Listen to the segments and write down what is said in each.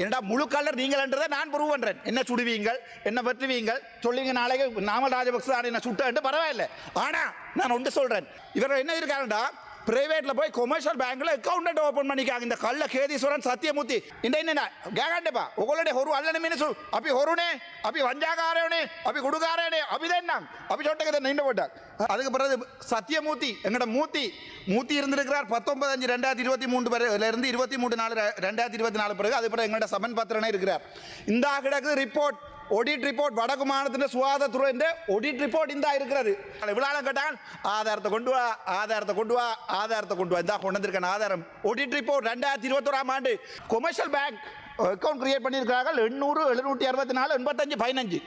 என்னடா முழு கலர் நீங்கள் என்றதை நான் ப்ரூவ் பண்றேன் என்ன சுடுவீங்கள்? என்ன வெட்டுவீங்கள்? சொல்லுங்க நாளைக்கு நாமல் ராஜபக்ச என்ன சுட்டேன்ட்டு பரவாயில்ல. ஆனா நான் ஒன்று சொல்றேன். இவர்கள் என்ன இருக்காருடா பிரைவேட்ல போய் கொமர்ஷியல் பேங்க்ல அக்கௌண்ட் ஓபன் பண்ணிக்காங்க. இந்த கள்ள கேதீஸ்வரன் சத்தியமூர்த்தி. இந்த என்ன கேகண்டப்பா. உங்களுடைய ஒரு அல்லன மினிசு அப்படி ஒருனே அப்படி வஞ்சாகாரனே அப்படி குடுகாரனே அபிதென்னாம் அப்படி சொட்டக்கதை நின்று போட்டார். அதுக்கு பிறகு சத்தியமூர்த்தி எங்கட மூர்த்தி. மூர்த்தி இருந்திருக்கிறார் பத்தொன்பது அஞ்சு ரெண்டாயிரத்தி இருபத்தி மூன்று வரையில இருந்து இருபத்தி மூணு நாலு ரெண்டாயிரத்தி இருபத்தி நாலு பிறகு அது பிறகு எங்கள்ட சமன் பத்திரனே இருக்கிறார். இந்த கிடக்கு ரிப்போர்ட் ஒடிட் ரிப்போர்ட் வடக்கு மாநிலத்தின் சுகாதாரத்துறையின் ஒடிட் ரிப்போர்ட் இந்தா இருக்கிறது. விழாலும் கேட்டால் ஆதாரத்தை கொண்டு வா ஆதாரத்தை கொண்டு வா ஆதாரத்தை கொண்டு வா. இந்தா கொண்டு வந்திருக்கேன் ஆதாரம். ஒடிட் ரிப்போர்ட் ரெண்டாயிரத்தி இருபத்தோராம் ஆண்டு கொமர்ஷியல் பேங்க் அக்கௌண்ட் கிரியேட் பண்ணியிருக்கிறார்கள். எண்ணூறு எழுநூற்றி அறுபத்தி நாலு எண்பத்தஞ்சு பதினஞ்சு.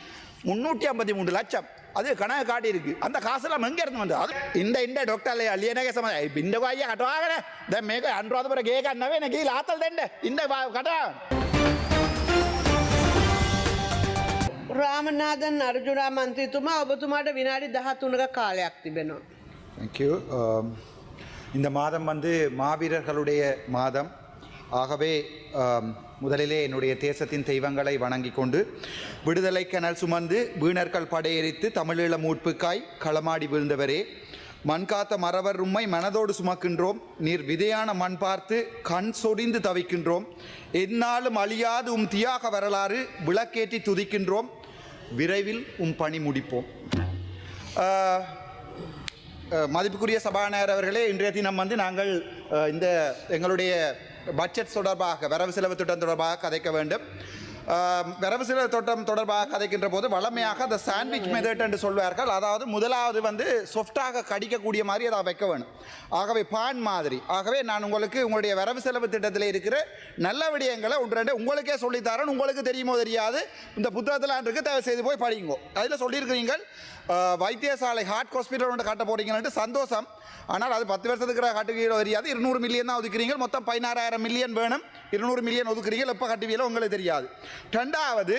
முந்நூற்றி ஐம்பத்தி மூணு லட்சம். அது கணக்கு காட்டியிருக்கு. அந்த காசெல்லாம் எங்கே இருந்து வந்தது? அது இந்த இந்த டாக்டர் அள்ளியனே சம்மந்தம் இந்த ஐயா கட்டுவாங்க இந்த மேக அன்றாவது பிறகு கேட்க அண்ணவே எனக்கு ஆத்தல் தண்டே. இந்த கட்டான் ರಂಗನಾಥನ್ ಅರ್ಜುನ ಮಂತ್ರಿ ತುಮ ಒಬ್ಬತ್ತು ಮಾಡ ವಿನಾಡಿ ದಹ ತುಣಗ ಕಾಲೆ ಆಗ್ತಿಬೇನು தேங்க்யூ இந்த மாதம் வந்து மாவீரர்களுடைய மாதம் ஆகவே முதலிலே என்னுடைய தேசத்தின் தெய்வங்களை வணங்கிக் கொண்டு விடுதலை கனல் சுமந்து வீணர்கள் படையெறித்து தமிழீழ மூட்புக்காய் களமாடி விழுந்தவரே மண் காத்த மறவர் உம்மை மனதோடு சுமக்கின்றோம் நீர் விதையான மண் பார்த்து கண் சொரிந்து தவிக்கின்றோம் எந்நாளும் அழியாது உம் தியாக வரலாறு விளக்கேற்றி துதிக்கின்றோம் விரைவில் உம் பணி முடிப்போம். மதிப்புக்குரிய சபாநாயகர் அவர்களே இன்றைய தினம் வந்து நாங்கள் இந்த எங்களுடைய பட்ஜெட் தொடர்பாக வரவு செலவு திட்டம் தொடர்பாக கதைக்க வேண்டும். வரவு செலவு தோட்டம் தொடர்பாக கதைக்கின்ற போது வளமையாக அந்த சாண்ட்விச் மெதட் என்று சொல்வார்கள். அதாவது முதலாவது வந்து சொஃப்டாக கடிக்கக்கூடிய மாதிரி அதை வைக்க வேணும். ஆகவே பான் மாதிரி. ஆகவே நான் உங்களுக்கு உங்களுடைய வரவு செலவு திட்டத்தில் இருக்கிற நல்ல விடயங்களை ஒன்று ரெண்டு உங்களுக்கே சொல்லித்தரேன். உங்களுக்கு தெரியுமோ தெரியாது. இந்த புத்தகத்தில் இருக்கு தயவு செய்து போய் படிங்கோ அதில் சொல்லியிருக்கிறீங்கள் வைத்தியசாலை ஹார்ட் ஹாஸ்பிட்டல் ஒன்று காட்ட போகிறீங்கன்னு சந்தோஷம். ஆனால் அது பத்து வருஷத்துக்கு கட்டுவீங்களோ தெரியாது. இருநூறு மில்லியன் தான் ஒதுக்குறீங்க. மொத்தம் பதினாறாயிரம் மில்லியன் வேணும். இருநூறு மில்லியன் ஒதுக்குறீங்க. எப்போ கட்டுவீங்களோ உங்களுக்கு தெரியாது. ரெண்டாவது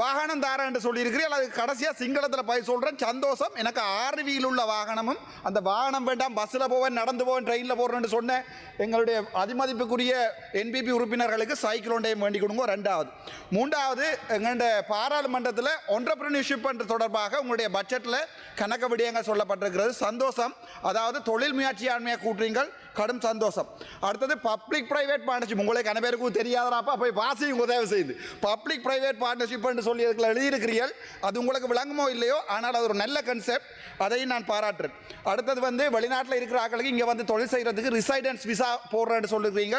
வாகனம் தாரேன் என்று சொல்லியிருக்கிறீர்கள். அது கடைசியாக சிங்களத்தில் போய் சொல்கிறேன் சந்தோஷம். எனக்கு ஆர்வியில் உள்ள வாகனமும் அந்த வாகனம் வேண்டாம் பஸ்ஸில் போவேன் நடந்து போவேன் ட்ரெயினில் போகிறேன்னு சொன்னேன் எங்களுடைய அதிமதிப்புக்குரிய என்பிபி உறுப்பினர்களுக்கு சைக்கிள் ஒன்றையும் வேண்டி கொடுங்க ரெண்டாவது. மூன்றாவது எங்களுடைய பாராளுமன்றத்தில் ஒன்றப்ரனிஷிப் என்று தொடர்பாக உங்களுடைய பட்ஜெட்டில் கணக்கு விடயங்கள் சொல்லப்பட்டிருக்கிறது. சந்தோஷம். அதாவது தொழில் முயற்சியாண்மையாக கூட்டுறீங்கள். கடும் சந்தோஷம். அடுத்தது பப்ளிக் பிரைவேட் பார்ட்னர்ஷிப் உங்களுக்கு கன பேருக்கும் தெரியாதராப்பா போய் வாசியும் உதவி செய்து பப்ளிக் பிரைவேட் பார்ட்னர்ஷிப் என்று சொல்லி அதுக்குள்ள எழுதியிருக்கிறீர்கள். அது உங்களுக்கு விளங்குமோ இல்லையோ ஆனால் அது ஒரு நல்ல கன்செப்ட் அதையும் நான் பாராட்டுறேன். அடுத்தது வந்து வெளிநாட்டில் இருக்கிற ஆக்களுக்கு இங்கே வந்து தொழில் செய்கிறதுக்கு ரிசைடன்ஸ் விசா போடுறேன்னு சொல்லுகிறீங்க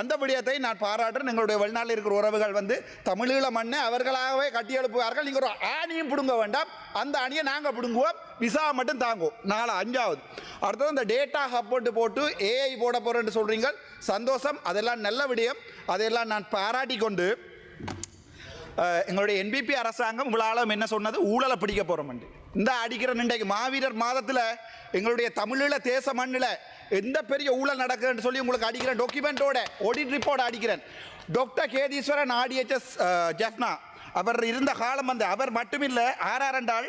அந்த விடயத்தை நான் பாராட்டுறேன். எங்களுடைய வெளிநாட்டில் இருக்கிற உறவுகள் வந்து தமிழீழ மண்ணை அவர்களாகவே கட்டி எழுப்புவார்கள். நீங்கள் ஒரு ஆணியும் பிடுங்க வேண்டாம். அந்த அணியை நாங்கள் பிடுங்குவோம். விசா மட்டும் தாங்குவோம். நாலு அஞ்சாவது. அடுத்தது இந்த டேட்டா ஹப்போட்டு போட்டு ஏஐ போட போகிறேன்னு சொல்கிறீங்க சந்தோஷம். அதெல்லாம் நல்ல விடயம். அதையெல்லாம் நான் பாராட்டி கொண்டு எங்களுடைய என்பிபி அரசாங்கம் உங்களால் என்ன சொன்னது? ஊழலை பிடிக்க போகிறோம் இந்த அடிக்கிற இன்றைக்கு மாவீரர் மாதத்தில் எங்களுடைய தமிழீழ தேச மண்ணில் எந்த பெரிய ஊழல் நடக்குதுன்னு சொல்லி உங்களுக்கு அடிக்கிறேன் டாக்குமெண்ட்டோட ஆடிட் ரிப்போர்ட் அடிக்கிறேன். டாக்டர் கேதீஸ்வரன் ஆடிஎச்எஸ் ஜெஃப்னா அவர் இருந்த காலம் வந்து அவர் மட்டுமில்லை ஆர்ஆர் என்றால்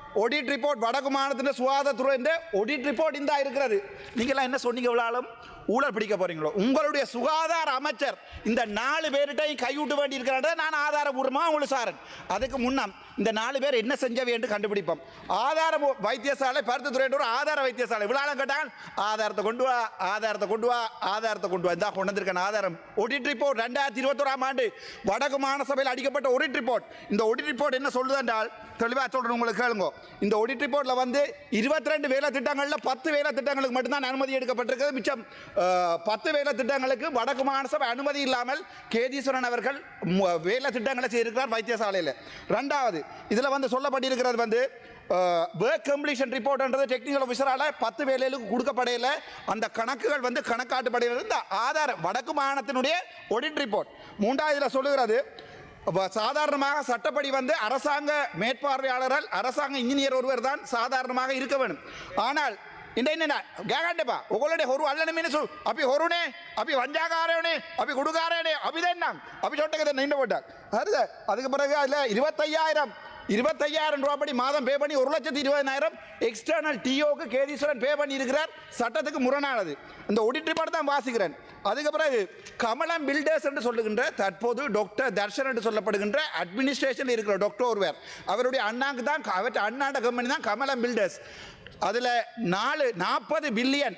ஒடிட் ரிப்போர்ட் வடக்கு மாநிலத்தின் சுகாதாரத்துறை ஒடிட் ரிப்போர்ட் இந்த இருக்கிறது. நீங்களாம் என்ன சொன்னீங்க இவ்வளோ ஊழல் பிடிக்க போறீங்களோ? உங்களுடைய சுகாதார அமைச்சர் இந்த நாலு பேர்கிட்டையும் கைவிட்டு வேண்டி இருக்கிறத நான் ஆதாரபூர்வமாக உங்களுக்கு சாரன். அதுக்கு முன்னம் இந்த நாலு பேர் என்ன செஞ்சவை என்று கண்டுபிடிப்போம். ஆதார வைத்தியசாலை பருத்துத்துறை ஒரு ஆதார வைத்தியசாலை. இவ்வளோ கேட்டால் ஆதாரத்தை கொண்டு வா ஆதாரத்தை கொண்டு வா ஆதாரத்தை கொண்டு வா. இந்தா கொண்டு வந்திருக்கான ஆதாரம். ஒடிட் ரிப்போர்ட் ரெண்டாயிரத்தி இருபத்தோராம் ஆண்டு வடக்கு மாநசபையில் அடிக்கப்பட்ட ஒடிட் ரிப்போர்ட் இந்த ஒடிட் ரிப்போர்ட் என்ன சொல்லுது என்றால் தெளிவாக சொல்கிறேன் உங்களுக்கு கேளுங்க. இந்த ஒடிட் ரிப்போர்ட்டில் வந்து இருபத்தி ரெண்டு வேலை திட்டங்களில் பத்து வேலை திட்டங்களுக்கு மட்டும்தான் அனுமதி எடுக்கப்பட்டிருக்கிறது. மிச்சம் பத்து வேலை திட்டங்களுக்கு வடக்கு மாநசபை அனுமதி இல்லாமல் கேதீஸ்வரன் அவர்கள் வேலை திட்டங்களை செய்திருக்கிறார் வைத்தியசாலையில். ரெண்டாவது இதில் வந்து சொல்லப்பட்டிருக்கிறது வந்து ஒர்க் கம்ப்ளீஷன் ரிப்போர்ட்ன்றது டெக்னிக்கல் ஆஃபீஸரால் பத்து வேலைகளுக்கு கொடுக்கப்படையில. அந்த கணக்குகள் வந்து கணக்காட்டுப்படையில் இந்த ஆதார வடக்கு மாகாணத்தினுடைய ஒடிட் ரிப்போர்ட் மூன்றாவது இதில் சொல்லுகிறது சாதாரணமாக சட்டப்படி வந்து அரசாங்க மேற்பார்வையாளரால் அரசாங்க இன்ஜினியர் ஒருவர் தான் சாதாரணமாக இருக்க வேண்டும் ஆனால் இந்த என்ன கேகாண்டப்பா உங்களுடைய ஒரு அல்லன மினிசு அப்படி ஒருனே அப்படி வஞ்சாகாரனே அப்படி குடுகாரனே அப்படிதான் அப்படி சொட்டக்கதை நின்று போட்டார். அது அதுக்கு பிறகு இருபத்தையாயிரம் இருபத்தையாயிரம் இருபத்தையாயிரம் ரூபாய் மாதம் பே பண்ணி ஒரு லட்சத்தி இருபதாயிரம் எக்ஸ்டர்னல் டிஓக்கு கேதீஸ்வரன் பே பண்ணி இருக்கிறார் சட்டத்துக்கு முரணானது. இந்த ஒடிட்டு ரிப்போர்ட் தான் வாசிக்கிறேன். அதுக்கு பிறகு கமலம் பில்டர்ஸ் என்று சொல்லுகின்ற தற்போது டாக்டர் தர்ஷன் என்று சொல்லப்படுகின்ற அட்மினிஸ்ட்ரேஷனில் இருக்கிற டாக்டர் ஒருவர். அவருடைய அண்ணாக்கு தான் அவற்றை அண்ணாண்ட கம்பெனி தான் கமலம் பில்டர்ஸ் அதில் நாலு நாற்பது பில்லியன்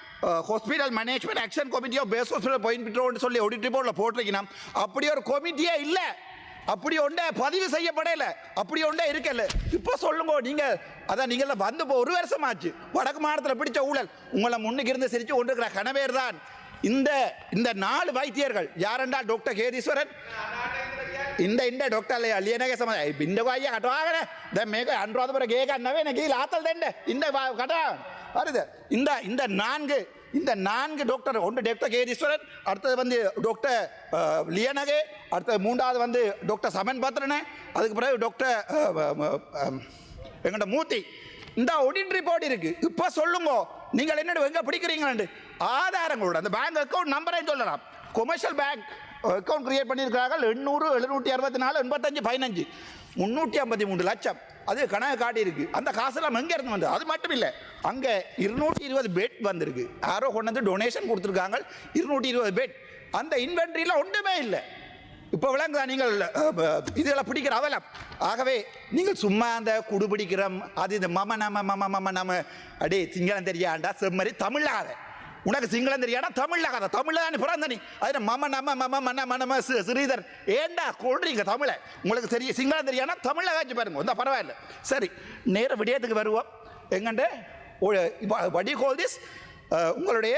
ஹாஸ்பிட்டல் மேனேஜ்மெண்ட் ஆக்ஷன் கமிட்டியோ பேஸ் ஹாஸ்பிட்டல் பயன்பெற்றோன்னு சொல்லி ஆடிட் ரிப்போர்ட்டில் போட்டிருக்கணும் அப்படி ஒரு கமிட்டியே இல்லை. அப்படி ஒன்றே பதிவு செய்யப்படல. அப்படி ஒன்றே இருக்கல. இப்போ சொல்லுங்க நீங்க அதான் நீங்கள வந்து இப்போ ஒரு வருஷம் ஆச்சு வடக்கு மாநிலத்தில் பிடிச்ச ஊழல். உங்களை முன்னுக்கு இருந்து சிரிச்சு கொண்டிருக்கிற கணவேர் தான். இந்த இந்த நாலு வைத்தியர்கள் யாரெண்டா டாக்டர் கேதீஸ்வரன்? இந்த இந்த டாக்டர் அலியனகே சம இந்த ஐயா கட்டுவாங்க மேக அன்றாவது பிறகு கேட்க அண்ணவே எனக்கு ஆத்தல் தண்டே. இந்த கட்டுவாங்க வருது இந்த இந்த நான்கு இந்த நான்கு டாக்டர் ஒன்று டாக்டர் கேதீஸ்வரன் அடுத்தது வந்து டாக்டர் லியனகே அடுத்தது மூன்றாவது வந்து டாக்டர் சமன் பத்ரனே அதுக்கு பிறகு டாக்டர் எங்கள்கிட்ட மூர்த்தி. இந்த ஒடிட் ரிப்போர்ட் இருக்குது இப்போ சொல்லுங்க நீங்கள் என்னோட எங்கே பிடிக்கிறீங்களாண்டு ஆதாரங்களோட அந்த பேங்க் அக்கௌண்ட் நம்பரையும் சொல்லலாம். கொமர்ஷியல் பேங்க் அக்கௌண்ட் கிரியேட் பண்ணியிருக்கிறார்கள் எண்ணூறு எழுநூற்றி அறுபத்தி நாலு எண்பத்தஞ்சு பதினஞ்சு. முந்நூற்றி ஐம்பத்தி மூணு லட்சம். அது கணக்கு காட்டியிருக்கு. அந்த காசெல்லாம் எங்கே இருந்து வந்தது. அது மட்டும் இல்லை. அங்கே இருநூற்றி இருபது பெட் வந்திருக்கு. யாரோ கொண்டு வந்து டொனேஷன் கொடுத்துருக்காங்க. இருநூற்றி இருபது பெட் அந்த இன்வென்ட்ரியில் ஒன்றுமே இல்லை. இப்போ விளங்குதா நீங்கள் இதெல்லாம் பிடிக்கிற அவலம். ஆகவே நீங்கள் சும்மா அந்த குடு பிடிக்கிறோம் அது இந்த மம நம மம மம நம. அடே சிங்களம் தெரியாண்டா? செம்மறி தமிழாத உனக்கு சிங்களம் தெரியாடா கதை? தமிழ் தானே பிறந்த நீ. அதில் மம நம மம மன மனம ஸ்ரீதர் ஏண்டா கொள்றீங்க தமிழை? உங்களுக்கு தெரிய சிங்களம் தெரியானா தமிழில் காய்ச்சி பாருங்க. இந்த பரவாயில்ல. சரி நேர விடயத்துக்கு வருவோம். எங்கண்ட? வடி கோல் திஸ் உங்களுடைய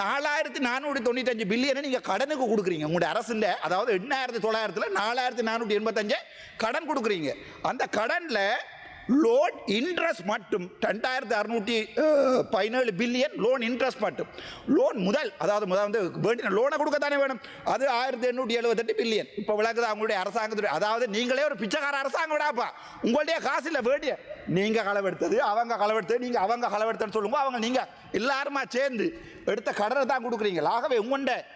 நாலாயிரத்தி நானூற்றி தொண்ணூத்தஞ்சு பில்லியனை நீங்கள் கடனுக்கு கொடுக்குறீங்க. உங்களுடைய அரசில் அதாவது எண்ணாயிரத்தி தொள்ளாயிரத்தில் நாலாயிரத்தி நானூற்றி எண்பத்தஞ்சு கடன் கொடுக்குறீங்க. அந்த கடனில் லோன் இன்ட்ரெஸ்ட் மட்டும் ரெண்டாயிரத்தி அறுநூற்றி பதினேழு பில்லியன் லோன் இன்ட்ரெஸ்ட் மட்டும். லோன் முதல் அதாவது முதல் வந்து வேண்டிய லோனை கொடுக்க தானே வேணும். அது ஆயிரத்தி எண்ணூற்றி எழுபத்தெட்டு பில்லியன் இப்போ விளக்குது அவங்களுடைய அரசாங்கத்துடைய அதாவது நீங்களே ஒரு பிச்சைக்கார அரசாங்கம் விடாப்பா. உங்களுடைய காசு இல்லை வேண்டிய நீங்கள் களவெடுத்தது அவங்க களவெடுத்தது நீங்கள் அவங்க களவெடுத்தன்னு சொல்லுங்க அவங்க நீங்கள் எல்லாருமா சேர்ந்து எடுத்த கடனை தான் கொடுக்குறீங்க. ஆகவே உங்கள்ட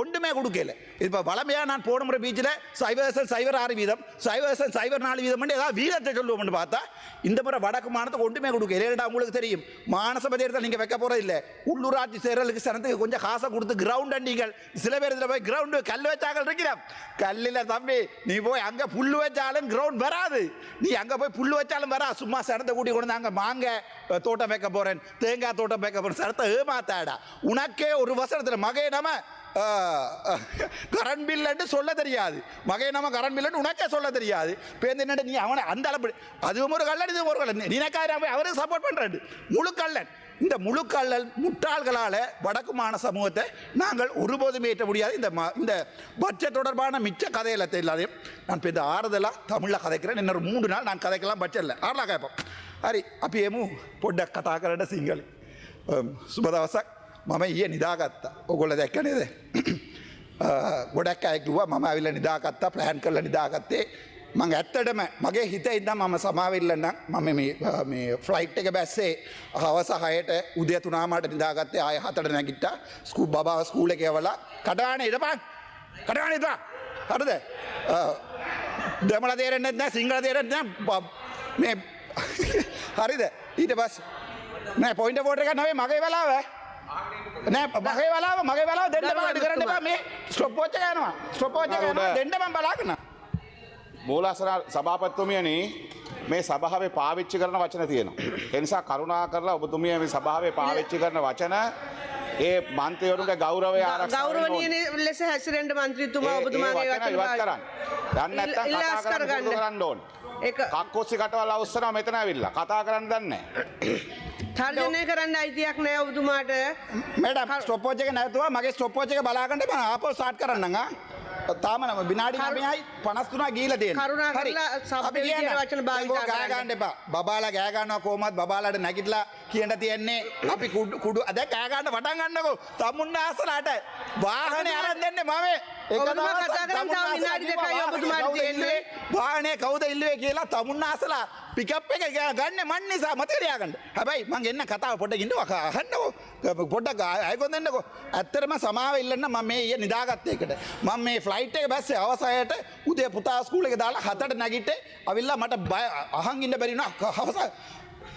ஒன்றுமே கொடுக்கல. இப்போ வளமையாக நான் போன முறை பீச்சில் சைவசன் சைவர் ஆறு வீதம் சைவசன் சைவர் நாலு வீதம் ஏதாவது வீதத்தை சொல்லுவோம்னு பார்த்தா இந்த முறை வடக்கு மாநிலத்துக்கு ஒன்றுமே கொடுக்கல. ஏன்னா உங்களுக்கு தெரியும்? மானசபதி தேர்தல் நீங்கள் வைக்க போகிறது இல்லை. உள்ளூராட்சி சேரலுக்கு சனத்துக்கு கொஞ்சம் காசை கொடுத்து கிரவுண்ட் நீங்கள் சில பேர் இதில் போய் கிரவுண்டு கல் வச்சாக்கள் இருக்கிறோம் கல்லில் தம்பி நீ போய் அங்கே புல் வச்சாலும் கிரவுண்ட் வராது. நீ அங்கே போய் புல் வச்சாலும் வரா. சும்மா சனத்தை கூட்டி கொண்டு வந்து அங்கே மாங்க தோட்டம் வைக்க போகிறேன் தேங்காய் தோட்டம் வைக்க போகிறேன் சனத்தை ஏமாத்தாடா உனக்கே ஒரு வசனத்தில் மகையை நம்ம கரண்ட் பில்லுன்னு சொல்ல தெரியாது. மகை நம்ம கரண்ட் பில்லுன்னு உனக்கே சொல்ல தெரியாது. பேருந்து என்னட்டு நீ அவனை அந்த அளவு அதுவும் ஒரு கல்லன் இது ஒரு கல்லன் நினைக்காத அவரே சப்போர்ட் பண்ணுறாரு முழு இந்த முழு கல்லல் முட்டாள்களால் வடக்கு மாண சமூகத்தை நாங்கள் ஒருபோதும் ஏற்ற முடியாது. இந்த இந்த பட்ஜெட் தொடர்பான மிச்ச கதையில எல்லாத்தையும் நான் இந்த ஆறுதலாக தமிழில் கதைக்கிறேன். இன்னொரு மூன்று நாள் நான் கதைக்கலாம் பட்ஜெட்டில் ஆறலாம் கேட்போம். ஹரி அப்பயேமு பொட்ட கதாக்கரட சிங்கல் சுபதாசக் මම ඊය නිදාගත්තා. ඔගොල දැක්ක නේද? ගොඩක් අයකිව මම ඇවිල්ල නිදාගත්තා ප්ලෑන් කරල නිදාගත්තේ. මං ඇත්තටම මගේ හිත ඉදම් මම සමාවිල්ලන්න මම මේ ෆ්ලයිට් එක බැස්සේ හවස හයට උදය තුනාමට නිදාගත්තේ ආය හතට නැගිට්ට. ස්කූ බාව ස්කූල කියවලා කටාන ඉඩපන් කටාන ඉතා හරද? දෙමල තේරෙන්න්න ද සිංහල තේරෙන්න මේ හරිද? ඊට පස් නෑ පොයින්ට පෝට එක නවේ මගේ වෙලාව නෑ මගේ වෙලාව මගේ වෙලාව දෙන්න අඩි කරන්න එපා මේ ස්ටොප්පෝච්ච යනවා ස්ටොපෝච්ච දෙන්නම බලාගන්න මූලසන සභාපත්තුමියනි මේ සභාවේ පාවිච්චි කරන වචන තියෙනවා. එනිසා කරුණා කරලා ඔබතුමිය මේ සභාවේ පාවිච්චි කරන වචන ඒ මන්ත්‍රවරුන්ගේ ගෞරවය ආරක්ෂා. ගෞරවනීය ලෙස හැසිරෙන්ට මන්ත්‍රීතුමා ඒ- ඒ ඔබතුමාගේ වචන ඉවත් කරන්න. දැන් නැත්තම් කතා කරන්න ඕනේ. ඒක කක්කොස්සි කටවල් අවස්සනවා මෙතන ඇවිල්ලා. කතා කරන්න දන්නේ නැහැ. තර්ජනය කරන්න අයිතියක් නෑ ඔබතුමාට. මට ස්ටොපෝච් එක නැතුව මගේ ස්ටොපෝච් එක බලාගන්න මම ආපහු ස්ටාර්ට් කරන්නම් ආ? තාම නම් විනාඩි 9යි 53 ගිහිලා තියෙනවා කරුණා කරලා සබ්බේ කියන වචන භාවිතා කරන්න. ගන්න එපා. බබාලා ගෑ ගන්නවා කොහොමවත් බබාලාට නැගිටලා කියන්න තියන්නේ. අපි කුඩු කුඩු දැන් ගෑ ගන්න වටන් ගන්නකෝ. තමුන්න ආසලාට වාහනේ අරන් දෙන්නේ මම. එක දවසක් තමුන්න ආසලා විනාඩි දෙකයි ඔබතුමාට තියෙන්නේ? වාහනේ කවුද ඉල්ලුවේ කියලා තමුන්න ආසලා පිකප් එක ග- ගන්න මන් නිසා මතකරයාගන්න හැබයි මං එන්න කතාව පොට ඉන්න අහන්නකෝ. පොඩ්ඩක් අයකොදන්නකෝ ඇත්තරම සමාව ඉල්ලන්න මම මේ ඒ නිදාගත්තයකට මම මේ ෆ්ලයිට් එක බැස්සේ අවසායට උදේ පුතා ස්කූල එක දාලා හතට නැගිට අවිල්ලා මට බය අහන් ඉන්න බැරින හවස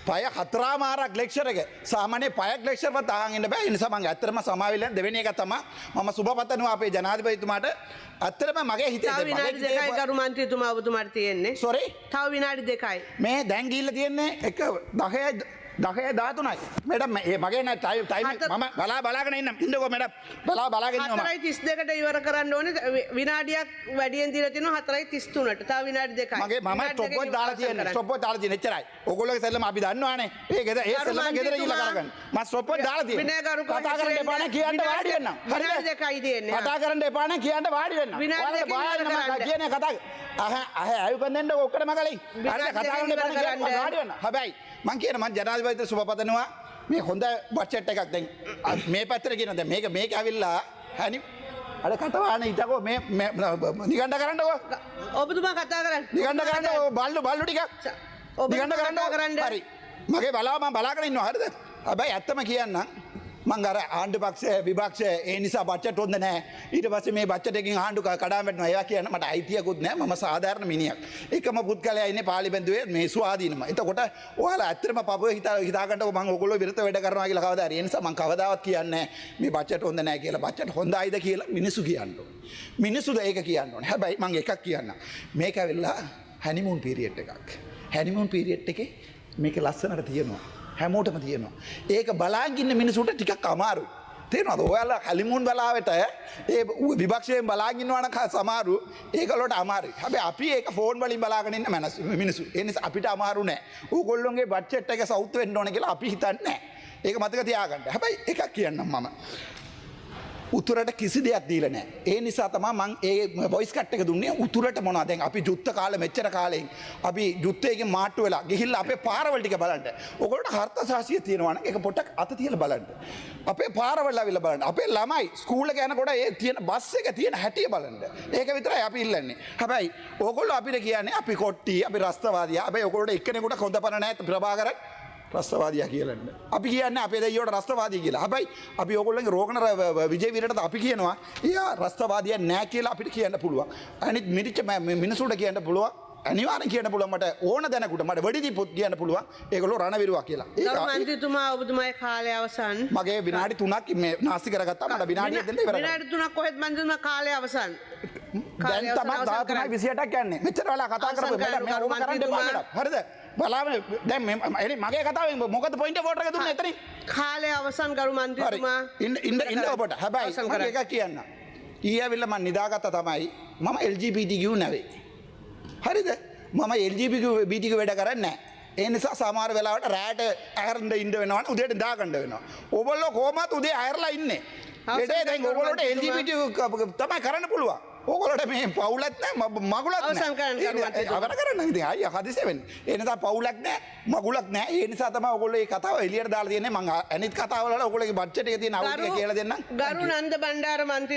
පය හතරාමාරක් ලෙක්ෂර එක. සාමානය පයක් ලෙක්ෂරවත් අහගන්න බෑ. නිසා මං ඇත්තරම සමාවිල්ලන් දෙවෙනි එක තම මම සුභපතනවා අපේ ජනාධිපතිතුමාට. ඇත්තරම මගේ හිතේ ගරු මන්ත්‍රීතුමා ඔබතුමාට තියෙන්නේ. සොරි තව විනාඩි දෙකයි. මේ දැන්ගිල්ල තියෙන්නේ එක දහය දහය ධාතුනයි මෙඩම් ඒ මගේ නෑ ටයි ටයිම මම බලා බලාගෙන ඉන්න ඉන්නකෝ මෙඩ බලා බලාගෙන ඉන්නවා මම. හතරයි තිස් දෙකට ඉවර කරන්න ඕන. විනාඩියක් වැඩියෙන් දිල තින හතරයි තිස්තුනට තව විනාඩි දෙකයි. මගේ මම දෙකකින් ටොප්පොත් දාලා අවසන් තියෙන කරන්න. ටොප්පොත් දාලා තියෙන එච්චරයි. ඕගොල්ලෝගේ සෙල්ලම අපි දන්නවානේ. ඒ ගෙද ඒ සෙල්ලම ගෙදර මන්ත්‍රීතුමා, කරගන්න. මම ටොප්පොත් දාලා තියෙන විනයගරුක කතා කරන්න එපා නේ කියන්න වාඩි වෙන්න. විනාඩි දෙකයි තියෙන්නේ. කතා කරන්න එපා නේ කියන්න වාඩි වෙන්න. විනාඩි මම කරන්න. කියන්නේ කතා අහ අහ අයුකන් දෙන්න ඔක්කොටම කලින් හරිද කතා කරන්න එපා නේ වාඩි වෙන්න. හැබැයි මං කියන මං ජනාධිපතිට සුබපතනවා මේ හොඳ බච්චට් එකක්. දැන් මේ පැත්තට කියන දැන් මේක මේක ඇවිල්ලා හැනි අර කටවාන හිටකෝ මේ නිගණ්ඩ කරන්නකෝ ඔබතුමා කතා කරන්න. නිගණ්ඩ කරන්න බල්ලු බල්ලු ඔබ නිගණ්ඩ කරන්න කරන්න. හරි. මගේ බලාම බලාගෙන ඉන්න හරිද? හැබැයි ඇත්තම කියන්න මං අර ආණ්ඩු පක්ෂ විභක්ෂ ඒ නිසා බච්චට හොඳ නෑ. ඊට පස්සේ මේ බච්චටකින් ආණ්ඩු කඩාවැටෙනවා ඒවා කියන්න මට අයිතියකුත් නෑ. මම සාධාරණ මිනිහෙක්. එකම පුද්ගලයා ඉන්නේ පාර්ලිමේන්තුවේ මේ ස්වාධීනම. එතකොට ඔයාලා ඇත්තටම පපුව හිතා හිතාගන්නකො මං ඕගොල්ලෝ විරුද්ධ වැඩ කරනවා කියලා කවදා හරි. ඒ නිසා මං කවදාවත් කියන්නේ නෑ මේ බච්චට හොඳ නෑ කියලා. බච්චට හොඳයිද කියලා මිනිස්සු කියන්න ඕනේ. මිනිස්සුද ඒක කියන්න ඕනේ. හැබැයි මං එකක් කියන්න මේක ඇවිල්ලා හැනිමුන් පීරියට් එකක්. හැනිමුන් පීරියට් එකේ මේක ලස්සනට තියෙනවා. හැමෝටම තියෙනවා. ඒක බලාගින්න මිනිසුට ටිකක් අමාරු. තේනවද ඔයාලා කලිමුන් බලාවට ඒ විභක්ෂයෙන් බලාගින්නවන සමාරු ඒකලොට අමාරු හැබ අපි ඒක ෆෝන් වලින් බලාගෙනන්න මැනස් මිනිසු එනිස අපිට අමාරු නෑ. ඌගොල්ලොන්ගේ බච්චට් එක සෞත්වෙන්න ඕන කියලා අපි හිතන්න ඒක මතක තියාගන්න. හැබැයි එකක් කියන්නම් මම. උතුරට කිසි දෙයක් දීල නෑ. ඒ නිසා තමා මං ඒ බොයිස් කට්ක දුන්නේ උතුරට මොනවා? දැන් අපි යුත්ත කාල මෙච්චර කාලයෙන් අපි යුත්තයගේ මාට්ටු වෙලා ගිහිල්ල අපේ පාරවලටික බලට ඔකොට හර්ත සාශය තියෙනවන එක පොටක් අත තියල බලට අපේ පාරවල්ලා විල බලන්න. අපේ ළමයි ස්කූල ගැනකොට ඒ තියෙන බස්ස එක තියෙන හැටිය බලට ඒක විතර අපි ඉල්ලන්නේ. හැබැයි ඕකොල්ල අපිට කියන්නේ අපි කොට්ටි අපි රස්තවාදය. අපේ ඔකොට එකනෙකුට කොඳ පන නෑ ප්‍රභාගරක් රස්තවාදයා කියලන්න අපි කියන්න අපේ දෙයෝට රස්තවාදී කියලා හැබයි අපි ඔගොල්ලගේ රෝගණ විජයවිරට අපි කියනවා එයා රස්තවාදය නෑ කියලා අපිට කියන්න පුළුවන් අනිත් මිරිච්ච මිනිසුට කියන්න පුළුවන් අනිවාර කියන පුළමට ඕන දැනකුට මට වඩිදි පොත් කියන්න පුළුවන් ඒකලො රණවිරුවක් කියලා ඒ මන්ත්‍රීතුමා ඔබතුමායි කාලය අවසන්. මගේ විනාඩි තුනක් මේ නාස්ති කරගත්තා මට විනාඩිය දෙන්න ඉවර කරන්න. විනාඩි තුනක් කොහෙත් මන්ත්‍රීතුමා කාලය අවසන්. දැන් තමයි අවසන් දාතුනයි කරන්න. විසියටක් යන්නේ මෙච්චර වෙලා කතා කරපු අවසන් මැඩම් මේ කරන්න. හරිද බලන්න දැන් මේ එනි මගේ කතාවෙන් මොකද පොයින්ට් එක දුන්නේ? එතනින්. කාලය අවසන් ගරු මන්ත්‍රීතුමා. ඉන්න ඉන්න ඉන්න ඔබට. හැබැයි කරන්න. එකක් කියන්න ඊයවිල්ල මන් නිදාගත්ත තමයි මම LGBTQ නැවේ. හරිද? මම LGBTQ වැඩ කරන්න ඒ නිසා සමාර වෙලාවට රෑට ඇරන්ඩ ඉන්ඩ වෙනවන උදේට දාගණඩ වෙනවා. ඔබල්ලො කෝමත් උදේ අයරලා ඉන්න. එඩේ දැන් මන්ත්‍රීතුමා. LGBT තමයි කරන්න පුළුවන් ඕකොලට මේ පවුලත් මගුලත් අවර කරන්න. ඉති අය හදිසවෙන් එනතා පවුලක් නෑ මගුලක් නෑ. ඒ සතම ඔකොල කතාව එලියට දාල තියන්නේ. මං ඇනිත් කතාවල ඔකොලගේ බච්චට ති නව කියල දෙන්න ගරු නන්ද බණ්ඩාර මන්ත්‍ර